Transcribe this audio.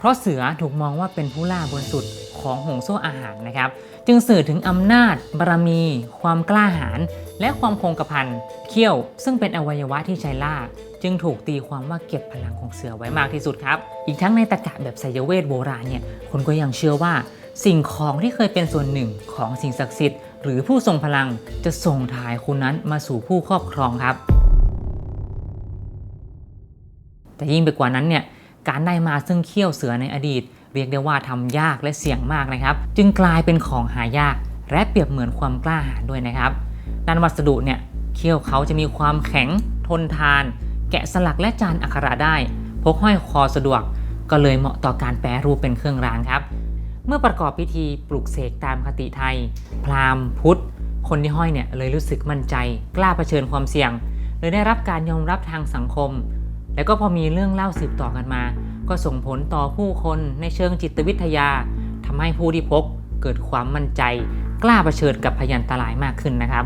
เพราะเสือถูกมองว่าเป็นผู้ล่าบนสุดของห่วงโซ่อาหารนะครับ จึงสื่อถึงอำนาจบารมี ความกล้าหาญและความคงกระพันเขี้ยว ซึ่งเป็นอวัยวะที่ใช้ล่า จึงถูกตีความว่าเก็บพลังของเสือไว้มากที่สุดครับ อีกทั้งในตะกะแบบไสยเวทโบราณเนี่ยคนก็ยังเชื่อว่า สิ่งของที่เคยเป็นส่วนหนึ่งของสิ่งศักดิ์สิทธิ์หรือผู้ทรงพลังจะส่งถ่ายคุณนั้นมาสู่ผู้ครอบครองครับ แต่ยิ่งไปกว่านั้นเนี่ย การได้มาซึ่งเขี้ยวเสือในอดีต เรียกได้ว่าทำยากและเสี่ยงมากนะครับ จึงกลายเป็นของหายาก และเปรียบเหมือนความกล้าหาญด้วยนะครับด้านวัสดุเนี่ยเขี้ยวเขาจะมีความแข็งทนทาน แกะสลักและจานอักขระได้ พกห้อยคอสะดวก ก็เลยเหมาะต่อการแปรรูปเป็นเครื่องรางครับ เมื่อประกอบพิธีปลุกเสกตามคติไทย พราหมณ์พุทธ คนที่ห้อยเนี่ยเลยรู้สึกมั่นใจ กล้าเผชิญความเสี่ยงเลยได้รับการยอมรับทางสังคม แล้วก็พอมีเรื่องเล่าสืบต่อกันมา ก็ส่งผลต่อผู้คนในเชิงจิตวิทยาทำให้ผู้ที่พกเกิดความมั่นใจ กล้าเผชิญกับพยันตรายมากขึ้นนะครับ